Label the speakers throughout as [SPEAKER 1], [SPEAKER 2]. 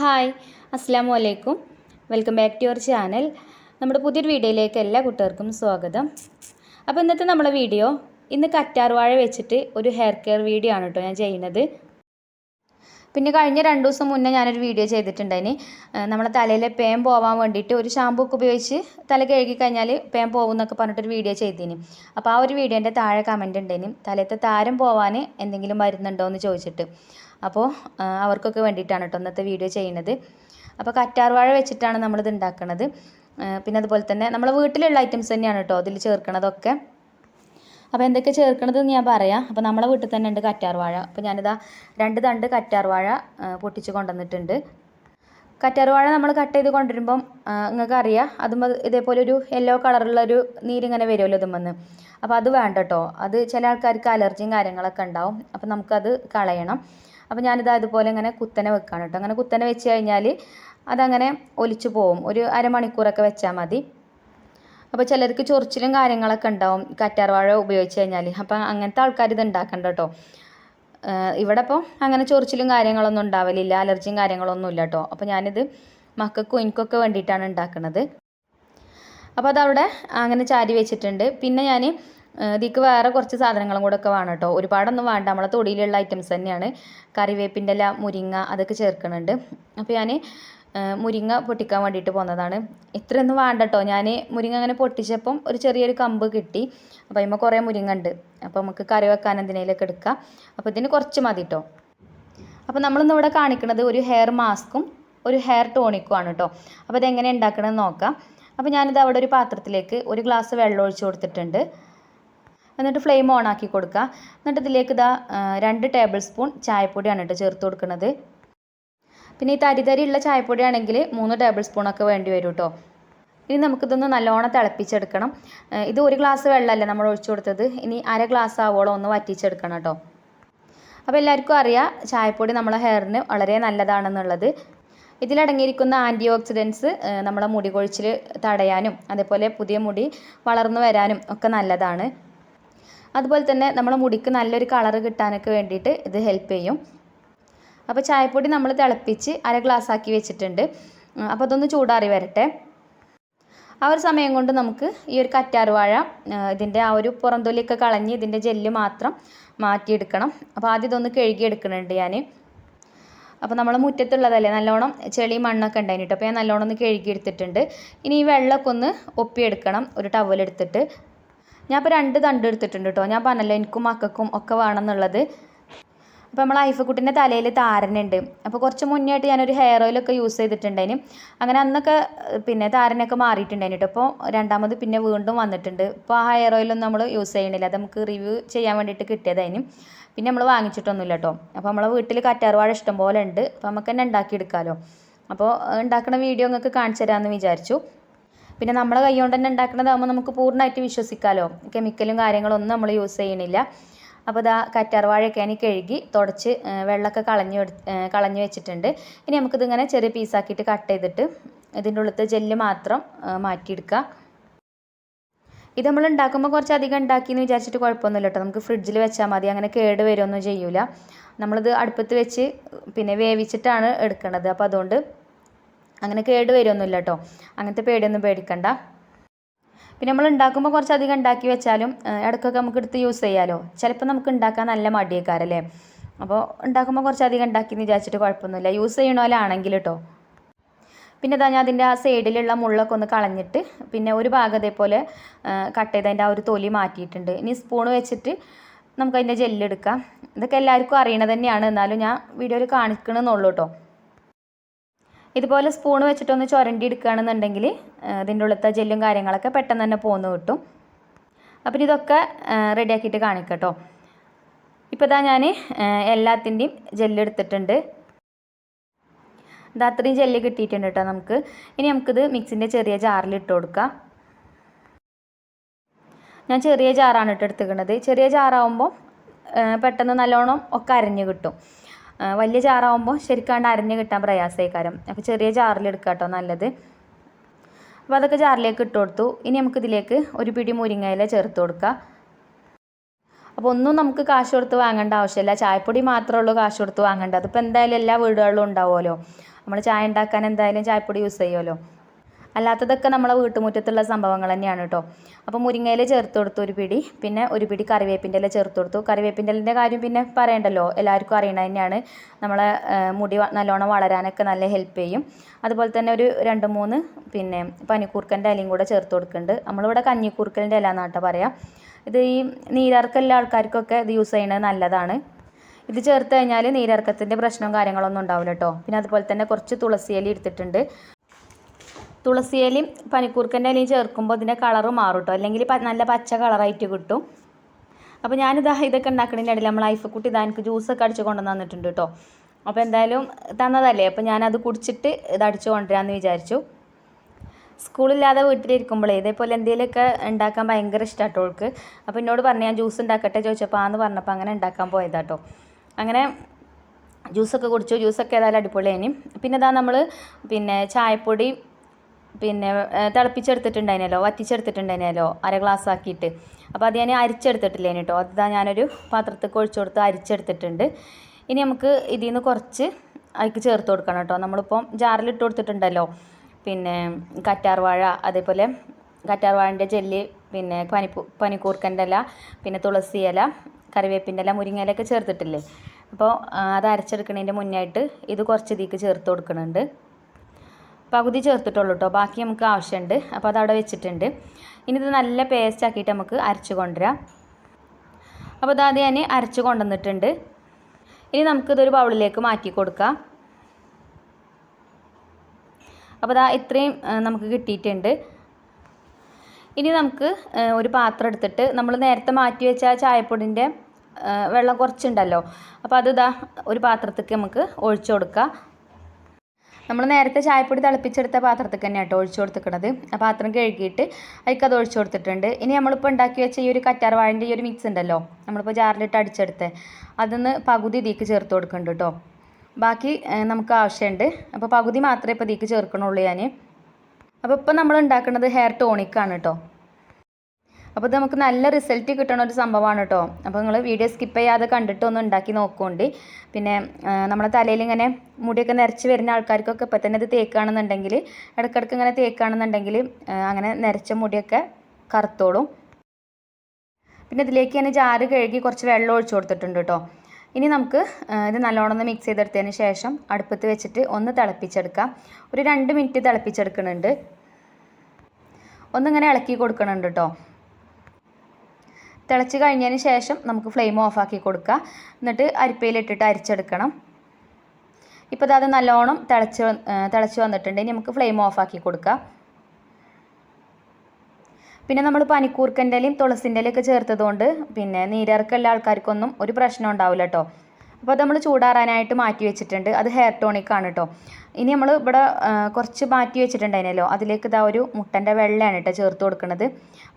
[SPEAKER 1] Hi അസ്സാമു അലൈക്കും welcome back to your channel. നമ്മുടെ പുതിയൊരു വീഡിയോയിലേക്ക് എല്ലാ കുട്ടികൾക്കും സ്വാഗതം. അപ്പോൾ ഇന്നത്തെ നമ്മുടെ വീഡിയോ ഇന്ന് കറ്റാർവാഴ വെച്ചിട്ട് ഒരു ഹെയർ കെയർ വീഡിയോ ആണ് കേട്ടോ ഞാൻ ചെയ്യുന്നത്. പിന്നെ കഴിഞ്ഞ രണ്ട് ദിവസം മുന്നേ ഞാനൊരു വീഡിയോ ചെയ്തിട്ടുണ്ടായിന്. നമ്മളെ തലയിലെ പേൻ പോവാൻ വേണ്ടിയിട്ട് ഒരു ഷാമ്പൂ ഒക്കെ ഉപയോഗിച്ച് തല കഴുകി കഴിഞ്ഞാൽ പേൻ പോകും എന്നൊക്കെ പറഞ്ഞിട്ടൊരു വീഡിയോ ചെയ്തിന്. അപ്പോൾ ആ ഒരു വീഡിയോന്റെ താഴെ കമന്റ് ഉണ്ടായിന് തലയത്തെ താരം പോവാൻ എന്തെങ്കിലും മരുന്നുണ്ടോ എന്ന് ചോദിച്ചിട്ട്. അപ്പോൾ അവർക്കൊക്കെ വേണ്ടിയിട്ടാണ് കേട്ടോ ഇന്നത്തെ വീഡിയോ ചെയ്യുന്നത്. അപ്പോൾ കറ്റാർവാഴ വെച്ചിട്ടാണ് നമ്മളിത് ഉണ്ടാക്കുന്നത് പിന്നെ അതുപോലെ തന്നെ നമ്മളെ വീട്ടിലുള്ള ഐറ്റംസ് തന്നെയാണ് കേട്ടോ അതിൽ ചേർക്കണതൊക്കെ. അപ്പോൾ എന്തൊക്കെ ചേർക്കണതെന്ന് ഞാൻ പറയാം. അപ്പോൾ നമ്മളെ വീട്ടിൽ തന്നെ ഉണ്ട് കറ്റാർവാഴ അപ്പോൾ ഞാനിതാ രണ്ട് തണ്ട് കറ്റാർവാഴ പൊട്ടിച്ച് കൊണ്ടുവന്നിട്ടുണ്ട്. കറ്റാർവാഴ നമ്മൾ കട്ട് ചെയ്ത് കൊണ്ടുവരുമ്പം നിങ്ങൾക്ക് അറിയാം അതും ഇതേപോലെ ഒരു യെല്ലോ കളറുള്ളൊരു നീരിങ്ങനെ വരുമല്ലോ ഇതുമെന്ന് അപ്പോൾ അത് വേണ്ട കേട്ടോ. അത് ചില ആൾക്കാർക്ക് അലർജിയും കാര്യങ്ങളൊക്കെ ഉണ്ടാവും. അപ്പോൾ നമുക്കത് കളയണം. അപ്പോൾ ഞാനിതാ ഇതുപോലെ ഇങ്ങനെ കുത്തനെ വെക്കാണ് കേട്ടോ. അങ്ങനെ കുത്തനെ വെച്ച് കഴിഞ്ഞാൽ അതങ്ങനെ ഒലിച്ചു പോവും. ഒരു അരമണിക്കൂറൊക്കെ വെച്ചാൽ മതി. അപ്പോൾ ചിലർക്ക് ചൊറിച്ചിലും കാര്യങ്ങളൊക്കെ ഉണ്ടാവും. കറ്റാർവാഴ ഉപയോഗിച്ച് കഴിഞ്ഞാൽ അപ്പം അങ്ങനത്തെ ആൾക്കാർ ഇത് ഉണ്ടാക്കണ്ട കേട്ടോ. ഇവിടെ ഇപ്പോൾ അങ്ങനെ ചൊറിച്ചിലും കാര്യങ്ങളൊന്നും ഉണ്ടാവലില്ല. അലർജിയും കാര്യങ്ങളൊന്നും ഇല്ല കേട്ടോ. അപ്പോൾ ഞാനിത് മക്കൾക്കും എനിക്കൊക്കെ വേണ്ടിയിട്ടാണ് ഉണ്ടാക്കുന്നത് അപ്പോൾ അതവിടെ അങ്ങനെ ചാരി വെച്ചിട്ടുണ്ട്. പിന്നെ ഞാൻ ഇതിക്ക് വേറെ കുറച്ച് സാധനങ്ങളും കൂടെ ഒക്കെ വേണം കേട്ടോ. ഒരുപാടൊന്നും വേണ്ട. നമ്മളെ തൊടിയിലുള്ള ഐറ്റംസ് തന്നെയാണ്. കറിവേപ്പിന്റെ ഇല മുരിങ്ങ അതൊക്കെ ചേർക്കുന്നുണ്ട്. അപ്പോൾ ഞാൻ മുരിങ്ങ പൊട്ടിക്കാൻ വേണ്ടിയിട്ട് പോകുന്നതാണ് ഇത്രയൊന്നും വേണ്ട കേട്ടോ. ഞാൻ മുരിങ്ങ അങ്ങനെ പൊട്ടിച്ചപ്പം ഒരു ചെറിയൊരു കമ്പ് കിട്ടി. അപ്പോൾ അതിമ്മ കുറേ മുരിങ്ങ ഉണ്ട്. അപ്പോൾ നമുക്ക് കറി വെക്കാൻ എന്തിനേലൊക്കെ എടുക്കാം. അപ്പോൾ ഇതിന് കുറച്ച് മതി കേട്ടോ. അപ്പോൾ നമ്മളിന്ന് ഇവിടെ കാണിക്കുന്നത് ഒരു ഹെയർ മാസ്കും ഒരു ഹെയർ ടോണിക്കും ആണ് കേട്ടോ. അപ്പോൾ ഇതെങ്ങനെ ഉണ്ടാക്കണമെന്ന് നോക്കാം. അപ്പോൾ ഞാനിത് അവിടെ ഒരു പാത്രത്തിലേക്ക് ഒരു ഗ്ലാസ് വെള്ളം ഒഴിച്ച് കൊടുത്തിട്ടുണ്ട്. എന്നിട്ട് ഫ്ലെയിം ഓൺ ആക്കി കൊടുക്കുക. എന്നിട്ട് ഇതിലേക്ക് ഇതാ രണ്ട് ടേബിൾ സ്പൂൺ ചായപ്പൊടിയാണ് കേട്ടോ ചേർത്ത് കൊടുക്കുന്നത്. പിന്നെ ഈ തരി ചായപ്പൊടിയാണെങ്കിൽ മൂന്ന് ടേബിൾ സ്പൂണൊക്കെ വേണ്ടി വരും കേട്ടോ ഇനി നമുക്കിതൊന്ന് നല്ലോണം തിളപ്പിച്ചെടുക്കണം. ഇത് ഒരു ഗ്ലാസ് വെള്ളമല്ലേ നമ്മൾ ഒഴിച്ചു കൊടുത്തത്? ഇനി അര ഗ്ലാസ് ആവോളം ഒന്ന് വറ്റിച്ചെടുക്കണം കേട്ടോ അപ്പോൾ എല്ലാവർക്കും അറിയാം ചായപ്പൊടി നമ്മളെ ഹെയറിന് വളരെ നല്ലതാണെന്നുള്ളത്. ഇതിലടങ്ങിയിരിക്കുന്ന ആന്റി ഓക്സിഡൻസ് നമ്മളെ മുടി കൊഴിച്ചിൽ തടയാനും അതേപോലെ പുതിയ മുടി വളർന്നു വരാനും ഒക്കെ നല്ലതാണ്. അതുപോലെ തന്നെ നമ്മളെ മുടിക്ക് നല്ലൊരു കളറ് കിട്ടാനൊക്കെ വേണ്ടിയിട്ട് ഇത് ഹെൽപ്പ് ചെയ്യും. അപ്പോൾ ചായപ്പൊടി നമ്മൾ തിളപ്പിച്ച് അര ഗ്ലാസ് ആക്കി വെച്ചിട്ടുണ്ട്. അപ്പോൾ അതൊന്ന് ചൂടാറി വരട്ടെ. ആ ഒരു സമയം കൊണ്ട് നമുക്ക് ഈ ഒരു കറ്റാർവാഴ ഇതിന്റെ ആ ഒരു പുറന്തൊലിയൊക്കെ കളഞ്ഞ് ഇതിന്റെ ജെല്ല് മാത്രം മാറ്റിയെടുക്കണം. അപ്പോൾ ആദ്യം ഇതൊന്ന് കഴുകിയെടുക്കുന്നുണ്ട് ഞാൻ അപ്പോൾ നമ്മൾ മുറ്റത്തുള്ളതല്ലേ നല്ലോണം ചെളി മണ്ണൊക്കെ ഉണ്ടായിട്ട് അപ്പോൾ ഞാൻ നല്ലോണം ഒന്ന് കഴുകിയെടുത്തിട്ടുണ്ട്. ഇനി ഈ വെള്ളമൊക്കെ ഒന്ന് ഒപ്പിയെടുക്കണം ഒരു ടവലെടുത്തിട്ട് ഞാൻ ഇപ്പോൾ രണ്ട് തണ്ട് എടുത്തിട്ടുണ്ട് കേട്ടോ ഞാൻ പറഞ്ഞല്ലോ എനിക്കും മക്കൾക്കും ഒക്കെ വേണമെന്നുള്ളത്. അപ്പോൾ നമ്മൾ ഐഫക്കുട്ടിന്റെ തലയിൽ താരനുണ്ട്. അപ്പോൾ കുറച്ച് മുന്നേ ആയിട്ട് ഞാനൊരു ഹെയർ ഓയിലൊക്കെ യൂസ് ചെയ്തിട്ടുണ്ടായിന്. അങ്ങനെ അന്നൊക്കെ പിന്നെ താരനൊക്കെ മാറിയിട്ടുണ്ടായിന് കേട്ടോ അപ്പോൾ രണ്ടാമത് പിന്നെ വീണ്ടും വന്നിട്ടുണ്ട്. ഇപ്പോൾ ആ ഹെയർ ഓയിലൊന്നും നമ്മൾ യൂസ് ചെയ്യണില്ല. അത് നമുക്ക് റിവ്യൂ ചെയ്യാൻ വേണ്ടിയിട്ട് കിട്ടിയതായിരുന്നു പിന്നെ നമ്മൾ വാങ്ങിച്ചിട്ടൊന്നുമില്ല കേട്ടോ അപ്പോൾ നമ്മളെ വീട്ടിൽ കറ്റാർവാഴ ഇഷ്ടം പോലെ ഉണ്ട്. അപ്പോൾ നമുക്ക് തന്നെ ഉണ്ടാക്കിയെടുക്കാമല്ലോ അപ്പോൾ ഉണ്ടാക്കുന്ന വീഡിയോ നിങ്ങൾക്ക് കാണിച്ചു തരാമെന്ന് വിചാരിച്ചു. പിന്നെ നമ്മളെ കൈ കൊണ്ട് തന്നെ ഉണ്ടാക്കുന്നതാകുമ്പോൾ നമുക്ക് പൂർണമായിട്ട് വിശ്വസിക്കാമല്ലോ കെമിക്കലും കാര്യങ്ങളൊന്നും നമ്മൾ യൂസ് ചെയ്യണില്ല. അപ്പോൾ ഇതാ കറ്റാർവാഴയൊക്കെ ഞാൻ കഴുകി തുടച്ച് വെള്ളമൊക്കെ കളഞ്ഞു കളഞ്ഞു വെച്ചിട്ടുണ്ട്. ഇനി നമുക്കിതിങ്ങനെ ചെറിയ പീസാക്കിയിട്ട് കട്ട് ചെയ്തിട്ട് ഇതിന്റെ ഉള്ളിലത്തെ ജെല്ല് മാത്രം മാറ്റിയെടുക്കുക ഇത് നമ്മൾ ഉണ്ടാക്കുമ്പോൾ കുറച്ച് അധികം ഉണ്ടാക്കിയെന്ന് വിചാരിച്ചിട്ട് കുഴപ്പമൊന്നുമില്ല കേട്ടോ. നമുക്ക് ഫ്രിഡ്ജിൽ വെച്ചാൽ മതി. അങ്ങനെ കേട് വരുമൊന്നും ചെയ്യൂല. നമ്മളിത് അടുപ്പത്ത് വെച്ച് പിന്നെ വേവിച്ചിട്ടാണ് എടുക്കുന്നത് അപ്പോൾ അതുകൊണ്ട് അങ്ങനെ കേട് വരുമൊന്നുമില്ല കേട്ടോ അങ്ങനത്തെ പേടിയൊന്നും പേടിക്കണ്ട. പിന്നെ നമ്മൾ ഉണ്ടാക്കുമ്പോൾ കുറച്ചധികം ഉണ്ടാക്കി വെച്ചാലും ഇടയ്ക്കൊക്കെ നമുക്ക് എടുത്ത് യൂസ് ചെയ്യാമല്ലോ ചിലപ്പോൾ നമുക്ക് ഉണ്ടാക്കാൻ നല്ല മടിയേക്കാരല്ലേ. അപ്പോൾ ഉണ്ടാക്കുമ്പോൾ കുറച്ചധികം ഉണ്ടാക്കി എന്ന് വിചാരിച്ചിട്ട് കുഴപ്പമൊന്നുമില്ല. യൂസ് ചെയ്യണ ചെയ്യണോലാണെങ്കിൽ കേട്ടോ പിന്നെ ഇതാ ഞാൻ അതിന്റെ ആ സൈഡിലുള്ള മുള്ളൊക്കെ ഒന്ന് കളഞ്ഞിട്ട് പിന്നെ ഒരു ഭാഗം ഇതേപോലെ കട്ട് ചെയ്ത് അതിന്റെ ആ ഒരു തൊലി മാറ്റിയിട്ടുണ്ട്. ഇനി സ്പൂൺ വെച്ചിട്ട് നമുക്ക് അതിന്റെ ജെല്ലെടുക്കാം ഇതൊക്കെ എല്ലാവർക്കും അറിയണത് തന്നെയാണ്. എന്നാലും ഞാൻ വീഡിയോയിൽ കാണിക്കണമെന്നുള്ളൂ കേട്ടോ ഇതുപോലെ സ്പൂൺ വെച്ചിട്ടൊന്ന് ചുരണ്ടി എടുക്കുകയാണെന്നുണ്ടെങ്കിൽ ഇതിന്റെ ഉള്ളത്തെ ജെല്ലും കാര്യങ്ങളൊക്കെ പെട്ടെന്ന് തന്നെ പോന്ന് കിട്ടും. അപ്പം ഇതൊക്കെ റെഡിയാക്കിയിട്ട് കാണിക്കാം കേട്ടോ ഇപ്പോൾ ഇതാ ഞാൻ എല്ലാത്തിന്റെയും ജെല്ലെടുത്തിട്ടുണ്ട് ഇത് അത്രയും ജെല്ല് കിട്ടിയിട്ടുണ്ട് കേട്ടോ നമുക്ക്. ഇനി നമുക്കിത് മിക്സിന്റെ ചെറിയ ജാറിൽ ഇട്ട് കൊടുക്കാം. ഞാൻ ചെറിയ ജാറാണ് ഇട്ട് എടുത്തിരിക്കുന്നത്. ചെറിയ ജാറാവുമ്പോൾ പെട്ടെന്ന് നല്ലോണം ഒക്കെ അരഞ്ഞ് കിട്ടും. വലിയ ചാറാവുമ്പോൾ ശരിക്കാണ്ട് അരഞ്ഞ് കിട്ടാൻ പ്രയാസമായിക്കാരം അപ്പോൾ ചെറിയ ജാറിൽ എടുക്കുക കേട്ടോ നല്ലത്. അപ്പോൾ അതൊക്കെ ചാറിലേക്ക് ഇട്ട് കൊടുത്തു. ഇനി നമുക്കിതിലേക്ക് ഒരു പിടി മുരിങ്ങയില ചേർത്ത് കൊടുക്കുക അപ്പോൾ ഒന്നും നമുക്ക് കാശ് കൊടുത്ത് വാങ്ങേണ്ട ആവശ്യമില്ല. ചായപ്പൊടി മാത്രമേ ഉള്ളൂ കാശ് കൊടുത്ത് വാങ്ങേണ്ടത്. അതിപ്പോൾ എന്തായാലും എല്ലാ വീടുകളിലും ഉണ്ടാവുമല്ലോ. നമ്മൾ ചായ ഉണ്ടാക്കാൻ എന്തായാലും ചായപ്പൊടി യൂസ് ചെയ്യുമല്ലോ. അല്ലാത്തതൊക്കെ നമ്മളെ വീട്ടുമുറ്റത്തുള്ള സംഭവങ്ങൾ തന്നെയാണ് കേട്ടോ. അപ്പോൾ മുരിങ്ങയില ചേർത്ത് കൊടുത്തു ഒരു പിടി പിന്നെ ഒരു പിടി കറിവേപ്പിന്റെ ഇല ചേർത്ത് കൊടുത്തു. കറിവേപ്പിന്റെ ഇലന്റെ കാര്യം പിന്നെ പറയണ്ടല്ലോ എല്ലാവർക്കും അറിയണത് തന്നെയാണ്. നമ്മളെ മുടി നല്ലോണം വളരാനൊക്കെ നല്ല ഹെൽപ്പ് ചെയ്യും. അതുപോലെ തന്നെ ഒരു രണ്ട് മൂന്ന് പിന്നെ പനിക്കൂർക്കന്റെ ഇലയും കൂടെ ചേർത്ത് കൊടുക്കുന്നുണ്ട്. നമ്മളിവിടെ കഞ്ഞിക്കൂർക്കലിന്റെ ഇല എന്നാട്ടോ പറയാം. ഇത് ഈ നീരിറക്കമുള്ള ആൾക്കാർക്കൊക്കെ ഇത് യൂസ് ചെയ്യുന്നത് നല്ലതാണ്. ഇത് ചേർത്ത് കഴിഞ്ഞാൽ നീരിറക്കത്തിന്റെ പ്രശ്നവും കാര്യങ്ങളൊന്നും ഉണ്ടാവില്ല കേട്ടോ. പിന്നെ അതുപോലെ തന്നെ കുറച്ച് തുളസിയില എടുത്തിട്ടുണ്ട്. തുളസിയിലയും പനിക്കൂർക്കന്റെ ഇലയും ചേർക്കുമ്പോൾ ഇതിന്റെ കളർ മാറും കേട്ടോ അല്ലെങ്കിൽ നല്ല പച്ച കളറായിട്ട് കിട്ടും. അപ്പോൾ ഞാനിതാ ഇതൊക്കെ ഉണ്ടാക്കണതിന്റെ ഇടയിൽ നമ്മൾ ഐഫക്കുട്ടി ഇതാ എനിക്ക് ജ്യൂസൊക്കെ അടിച്ച് കൊണ്ടുവന്ന് തന്നിട്ടുണ്ട് കേട്ടോ അപ്പോൾ എന്തായാലും തന്നതല്ലേ? അപ്പോൾ ഞാനത് കുടിച്ചിട്ട് ഇത് അടിച്ച് കൊണ്ടുവരാമെന്ന് വിചാരിച്ചു. സ്കൂളില്ലാതെ വീട്ടിലിരിക്കുമ്പോഴേ ഇതേപോലെ എന്തെങ്കിലുമൊക്കെ ഉണ്ടാക്കാൻ ഭയങ്കര ഇഷ്ടമാട്ടോ അവൾക്ക് അപ്പോൾ എന്നോട് പറഞ്ഞു ഞാൻ ജ്യൂസ് ഉണ്ടാക്കട്ടെ ചോദിച്ചപ്പോൾ ആന്ന് പറഞ്ഞപ്പോൾ അങ്ങനെ ഉണ്ടാക്കാൻ പോയതാട്ടോ അങ്ങനെ ജ്യൂസൊക്കെ കുടിച്ചു. ജ്യൂസൊക്കെ ഏതായാലും അടിപൊളിയായി പിന്നെ ഇതാ നമ്മൾ പിന്നെ ചായപ്പൊടി പിന്നെ തിളപ്പിച്ചെടുത്തിട്ടുണ്ടായിരുന്നല്ലോ വറ്റിച്ചെടുത്തിട്ടുണ്ടായിരുന്നല്ലോ അര ഗ്ലാസ് ആക്കിയിട്ട്. അപ്പോൾ അത് ഞാൻ അരിച്ചെടുത്തിട്ടില്ലേ കേട്ടോ അതാ ഞാനൊരു പാത്രത്തിൽ ഒഴിച്ചു കൊടുത്ത് അരിച്ചെടുത്തിട്ടുണ്ട്. ഇനി നമുക്ക് ഇതിൽ നിന്ന് കുറച്ച് അതിക്ക് ചേർത്ത് കൊടുക്കണം കേട്ടോ. നമ്മളിപ്പം ജാറിലിട്ട് കൊടുത്തിട്ടുണ്ടല്ലോ. പിന്നെ കറ്റാർവാഴ അതേപോലെ കറ്റാർവാഴന്റെ ജെല്ലി പിന്നെ പനിപ്പൂ പനിക്കൂർക്കന്റെ ഇല പിന്നെ തുളസി ഇല കറിവേപ്പിന്റെ ഇല മുരിങ്ങ ഇലയൊക്കെ ചേർത്തിട്ടില്ലേ? അപ്പോൾ അത് അരച്ചെടുക്കുന്നതിന്റെ മുന്നായിട്ട് ഇത് കുറച്ച് ഇതിക്ക് ചേർത്ത് കൊടുക്കുന്നുണ്ട് പകുതി ചേർത്തിട്ടുള്ളൂ കേട്ടോ ബാക്കി നമുക്ക് ആവശ്യമുണ്ട് അപ്പോൾ അതവിടെ വെച്ചിട്ടുണ്ട്. ഇനി ഇത് നല്ല പേസ്റ്റ് ആക്കിയിട്ട് നമുക്ക് അരച്ച് കൊണ്ടുവരാം. അപ്പോൾ അത് ഞാൻ അരച്ച് കൊണ്ടുവന്നിട്ടുണ്ട്. ഇനി നമുക്കിതൊരു ബൗളിലേക്ക് മാറ്റി കൊടുക്കാം. അപ്പോൾ ദാ ഇത്രയും നമുക്ക് കിട്ടിയിട്ടുണ്ട്. ഇനി നമുക്ക് ഒരു പാത്രം എടുത്തിട്ട് നമ്മൾ നേരത്തെ മാറ്റി വെച്ച ആ ചായപ്പൊടിന്റെ വെള്ളം കുറച്ചുണ്ടല്ലോ. അപ്പോൾ അത് ഇതാ ഒരു പാത്രത്തേക്ക് നമുക്ക് ഒഴിച്ചു കൊടുക്കാം. നമ്മൾ നേരത്തെ ചായപ്പൊടി തിളപ്പിച്ചെടുത്ത പാത്രത്തിൽ തന്നെ കേട്ടോ ഒഴിച്ചു കൊടുത്തിക്കണത്. ആ പാത്രം കഴുകിയിട്ട് അതിലേക്ക് അത് ഒഴിച്ചു കൊടുത്തിട്ടുണ്ട്. ഇനി നമ്മളിപ്പോൾ ഉണ്ടാക്കി വെച്ച ഈ ഒരു കറ്റാർ കറ്റാർവാഴന്റെ ഈ ഒരു മിക്സ് ഉണ്ടല്ലോ നമ്മളിപ്പോൾ ജാറിലിട്ട് അടിച്ചെടുത്ത് അതിന്ന് പകുതി ഇതിക്ക് ചേർത്ത് കൊടുക്കുന്നുണ്ട് കേട്ടോ ബാക്കി നമുക്ക് ആവശ്യമുണ്ട് അപ്പോൾ പകുതി മാത്രമേ ഇപ്പോൾ ഇതിക്ക് ചേർക്കണുള്ളൂ ഞാൻ അപ്പോൾ ഇപ്പോൾ നമ്മൾ ഉണ്ടാക്കുന്നത് ഹെയർ ടോണിക്കാണ് കേട്ടോ അപ്പോൾ നമുക്ക് നല്ല റിസൾട്ട് കിട്ടണ ഒരു സംഭവമാണ് കേട്ടോ അപ്പോൾ നിങ്ങൾ വീഡിയോ സ്കിപ്പ് ചെയ്യാതെ കണ്ടിട്ട് ഒന്ന് ഉണ്ടാക്കി നോക്കുകൊണ്ട് പിന്നെ നമ്മുടെ തലയിൽ ഇങ്ങനെ മുടിയൊക്കെ നിരച്ച് വരുന്ന ആൾക്കാർക്കൊക്കെ ഇപ്പം തന്നെ ഇത് തേക്കുകയാണെന്നുണ്ടെങ്കിൽ ഇടയ്ക്കിടയ്ക്ക് ഇങ്ങനെ തേക്കുകയാണെന്നുണ്ടെങ്കിൽ അങ്ങനെ നിരച്ച മുടിയൊക്കെ കറുത്തോളും. പിന്നെ ഇതിലേക്ക് ഞാൻ ജാറ് കഴുകി കുറച്ച് വെള്ളം ഒഴിച്ചു കൊടുത്തിട്ടുണ്ട് കേട്ടോ ഇനി നമുക്ക് ഇത് നല്ലോണം ഒന്ന് മിക്സ് ചെയ്തെടുത്തതിന് ശേഷം അടുപ്പത്ത് വെച്ചിട്ട് ഒന്ന് തിളപ്പിച്ചെടുക്കാം. ഒരു രണ്ട് മിനിറ്റ് തിളപ്പിച്ചെടുക്കുന്നുണ്ട് ഒന്നിങ്ങനെ ഇളക്കി കൊടുക്കണുണ്ട് കേട്ടോ തിളച്ച് കഴിഞ്ഞതിന് ശേഷം നമുക്ക് ഫ്ലെയിം ഓഫാക്കി കൊടുക്കുക. എന്നിട്ട് അരിപ്പയിലിട്ടിട്ട് അരിച്ചെടുക്കണം. ഇപ്പോൾ അത് നല്ലോണം തിളച്ച് തിളച്ച് വന്നിട്ടുണ്ട്. ഇനി നമുക്ക് ഫ്ലെയിം ഓഫാക്കി കൊടുക്കാം. പിന്നെ നമ്മൾ പനിക്കൂർക്കന്റെ ഇലയും തുളസിന്റെ ഇലയൊക്കെ ചേർത്തതുകൊണ്ട് പിന്നെ നീരിറക്കമുള്ള ആൾക്കാർക്കൊന്നും ഒരു പ്രശ്നം ഉണ്ടാവില്ല കേട്ടോ അപ്പോൾ അത് നമ്മൾ ചൂടാറാനായിട്ട് മാറ്റി വെച്ചിട്ടുണ്ട്. അത് ഹെയർ ടോണിക്കാണ് കേട്ടോ ഇനി നമ്മൾ ഇവിടെ കുറച്ച് മാറ്റി വെച്ചിട്ടുണ്ട് വെച്ചിട്ടുണ്ടായിരുന്നല്ലോ. അതിലേക്ക് ഇതാ ഒരു മുട്ടന്റെ വെള്ളയാണ് കേട്ടോ ചേർത്ത് കൊടുക്കുന്നത്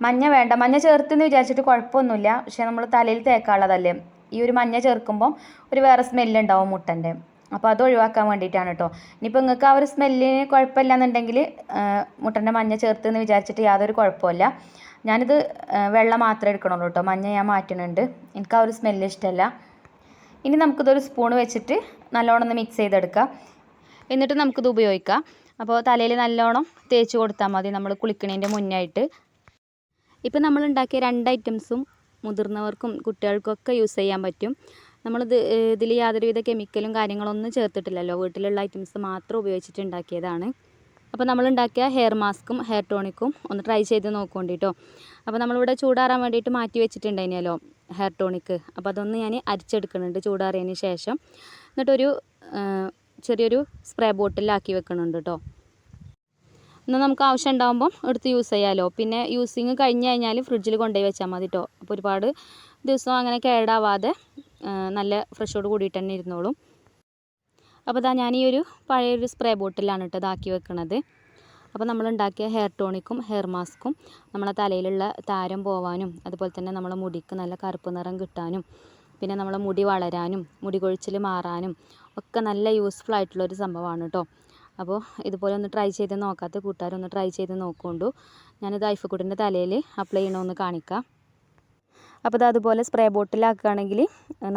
[SPEAKER 1] മഞ്ഞ വേണ്ട. മഞ്ഞ ചേർത്തെന്ന് വിചാരിച്ചിട്ട് കുഴപ്പമൊന്നുമില്ല. പക്ഷേ നമ്മൾ തലയിൽ തേക്കാനുള്ളതല്ലേ. ഈ ഒരു മഞ്ഞ ചേർക്കുമ്പോൾ ഒരു വേറെ സ്മെല്ലുണ്ടാവും മുട്ടന്റെ. അപ്പോൾ അത് ഒഴിവാക്കാൻ വേണ്ടിയിട്ടാണ് കേട്ടോ ഇനിയിപ്പോൾ നിങ്ങൾക്ക് ആ ഒരു സ്മെല്ലിന് കുഴപ്പമില്ല എന്നുണ്ടെങ്കിൽ മുട്ടന്റെ മഞ്ഞ ചേർത്ത് എന്ന് വിചാരിച്ചിട്ട് യാതൊരു കുഴപ്പമില്ല ഞാനിത് വെള്ള മാത്രമേ എടുക്കണുള്ളൂ കേട്ടോ മഞ്ഞ ഞാൻ മാറ്റണുണ്ട്. എനിക്ക് ആ ഒരു സ്മെല്ല് ഇഷ്ടമല്ല. ഇനി നമുക്കിതൊരു സ്പൂൺ വെച്ചിട്ട് നല്ലോണം ഒന്ന് മിക്സ് ചെയ്തെടുക്കാം. എന്നിട്ട് നമുക്കിത് ഉപയോഗിക്കാം. അപ്പോൾ തലയിൽ നല്ലോണം തേച്ച് കൊടുത്താൽ മതി നമ്മൾ കുളിക്കണേന്റെ മുന്നായിട്ട്. ഇപ്പം നമ്മൾ ഉണ്ടാക്കിയ രണ്ട് ഐറ്റംസും മുതിർന്നവർക്കും കുട്ടികൾക്കൊക്കെ യൂസ് ചെയ്യാൻ പറ്റും. നമ്മളിത് ഇതിൽ യാതൊരുവിധ കെമിക്കലും കാര്യങ്ങളൊന്നും ചേർത്തിട്ടില്ലല്ലോ. വീട്ടിലുള്ള ഐറ്റംസ് മാത്രം ഉപയോഗിച്ചിട്ട് ഉണ്ടാക്കിയതാണ്. അപ്പോൾ നമ്മൾ ഉണ്ടാക്കിയ ഹെയർ മാസ്കും ഹെയർ ടോണിക്കും ഒന്ന് ട്രൈ ചെയ്ത് നോക്കുകൊണ്ടിട്ടോ അപ്പോൾ നമ്മളിവിടെ ചൂടാറാൻ വേണ്ടിയിട്ട് മാറ്റി വെച്ചിട്ടുണ്ടായിരുന്നല്ലോ ഹെയർ ടോണിക്ക് അപ്പോൾ അതൊന്ന് ഞാൻ അരിച്ചെടുക്കുന്നുണ്ട് ചൂടാറിയതിന് ശേഷം. എന്നിട്ടൊരു ചെറിയൊരു സ്പ്രേ ബോട്ടിലാക്കി വെക്കുന്നുണ്ട് കേട്ടോ എന്നാൽ നമുക്ക് ആവശ്യം ഉണ്ടാകുമ്പം എടുത്ത് യൂസ് ചെയ്യാമല്ലോ പിന്നെ യൂസിങ് കഴിഞ്ഞ് കഴിഞ്ഞാൽ ഫ്രിഡ്ജിൽ കൊണ്ടുപോയി വെച്ചാൽ മതി കേട്ടോ അപ്പോൾ ഒരുപാട് ദിവസം അങ്ങനെ കേടാവാതെ നല്ല ഫ്രഷോട് കൂടിയിട്ട് തന്നെ ഇരുന്നോളും. അപ്പോൾ ഇതാ ഞാൻ ഈ ഒരു പഴയൊരു സ്പ്രേ ബോട്ടിലാണ് കേട്ടോ ഇതാക്കി വെക്കണത്. അപ്പോൾ നമ്മൾ ഉണ്ടാക്കിയ ഹെയർ ടോണിക്കും ഹെയർ മാസ്ക്കും നമ്മളെ തലയിലുള്ള താരം പോവാനും അതുപോലെ തന്നെ നമ്മളെ മുടിക്ക് നല്ല കറുപ്പ് നിറം കിട്ടാനും പിന്നെ നമ്മളെ മുടി വളരാനും മുടി കൊഴിച്ചിൽ മാറാനും ഒക്കെ നല്ല യൂസ്ഫുൾ ആയിട്ടുള്ള ഒരു സംഭവമാണ് കേട്ടോ. അപ്പോൾ ഇതുപോലെ ഒന്ന് ട്രൈ ചെയ്ത് നോക്കാത്ത കൂട്ടുകാരൊന്ന് ട്രൈ ചെയ്ത് നോക്കുകൊണ്ടു ഞാനിത് ഐഫക്കുട്ടിന്റെ തലയിൽ അപ്ലൈ ചെയ്യണമെന്ന് കാണിക്കാം. അപ്പോൾ ഇത് അതുപോലെ സ്പ്രേ ബോട്ടിലാക്കുകയാണെങ്കിൽ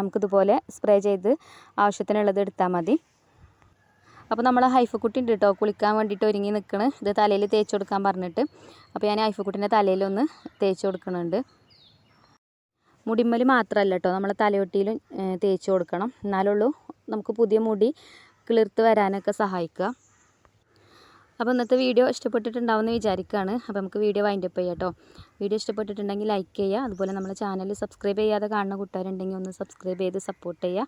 [SPEAKER 1] നമുക്കിതുപോലെ സ്പ്രേ ചെയ്ത് ആവശ്യത്തിനുള്ളത് എടുത്താൽ മതി. അപ്പോൾ നമ്മൾ ഹൈഫക്കുട്ടി ഉണ്ട് കേട്ടോ കുളിക്കാൻ വേണ്ടിയിട്ട് ഒരുങ്ങി നിൽക്കണ് ഇത് തലയിൽ തേച്ച് കൊടുക്കാൻ പറഞ്ഞിട്ട്. അപ്പോൾ ഞാൻ ഹൈഫക്കുട്ടീന്റെ തലയിലൊന്ന് തേച്ച് കൊടുക്കുന്നുണ്ട് മുടിമ്മൽ മാത്രമല്ല കേട്ടോ നമ്മൾ തലയൊട്ടിയിലും തേച്ച് കൊടുക്കണം. എന്നാലുള്ളൂ നമുക്ക് പുതിയ മുടി കിളിർത്ത് വരാനൊക്കെ സഹായിക്കുക അപ്പോൾ ഇന്നത്തെ വീഡിയോ ഇഷ്ടപ്പെട്ടിട്ടുണ്ടാവുമെന്ന് വിചാരിക്കുകയാണ്. അപ്പോൾ നമുക്ക് വീഡിയോ വൈൻഡപ്പ് ചെയ്യാം കേട്ടോ വീഡിയോ ഇഷ്ടപ്പെട്ടിട്ടുണ്ടെങ്കിൽ ലൈക്ക് ചെയ്യുക. അതുപോലെ നമ്മുടെ ചാനൽ സബ്സ്ക്രൈബ് ചെയ്യാതെ കാണുന്ന കൂട്ടുകാരുണ്ടെങ്കിൽ ഒന്ന് സബ്സ്ക്രൈബ് ചെയ്ത് സപ്പോർട്ട് ചെയ്യുക.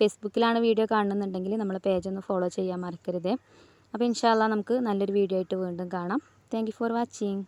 [SPEAKER 1] ഫേസ്ബുക്കിലാണ് വീഡിയോ കാണുന്നുണ്ടെങ്കിൽ നമ്മളെ പേജ് ഒന്ന് ഫോളോ ചെയ്യാൻ മറക്കരുത്. അപ്പോൾ ഇൻഷാല്ല നമുക്ക് നല്ലൊരു വീഡിയോ ആയിട്ട് വീണ്ടും കാണാം. Thank for watching